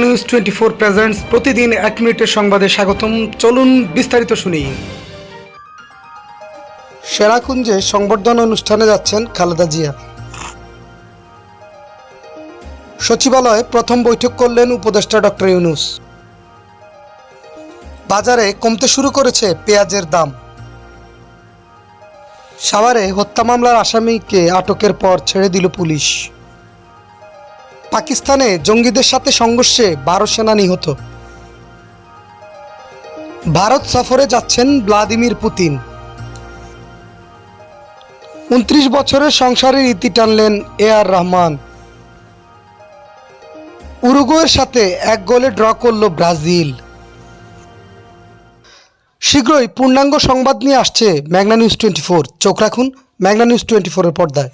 News twenty four presents প্রতিদিন এক মিনিটের সংবাদে স্বাগতম। চলুন বিস্তারিত শুনি। সেরাকুঞ্জে সংবর্ধনা অনুষ্ঠানে যাচ্ছেন খালেদা জিয়া। সচিবালয়ে প্রথম বৈঠক করলেন উপদেষ্টা ডক্টর ইউনুস। বাজারে কমতে শুরু করেছে পেঁয়াজের দাম। সাভারে হত্যা মামলার আসামিকে আটকের পর ছেড়ে দিল পুলিশ। পাকিস্তানে জঙ্গিদের সাথে সংঘর্ষে বারো সেনা নিহত। ভারত সফরে যাচ্ছেন ভ্লাদিমির পুতিন। উনত্রিশ বছরের সংসারের ইতি টানলেন এ আর রহমান। উরুগুয়ের সাথে এক গোলে ড্র করল ব্রাজিল। শীঘ্রই পূর্ণাঙ্গ সংবাদ নিয়ে আসছে ম্যাগনা নিউজ টোয়েন্টি ফোর। চোখ রাখুন ম্যাগনা নিউজ টোয়েন্টি ফোরের পর্দায়।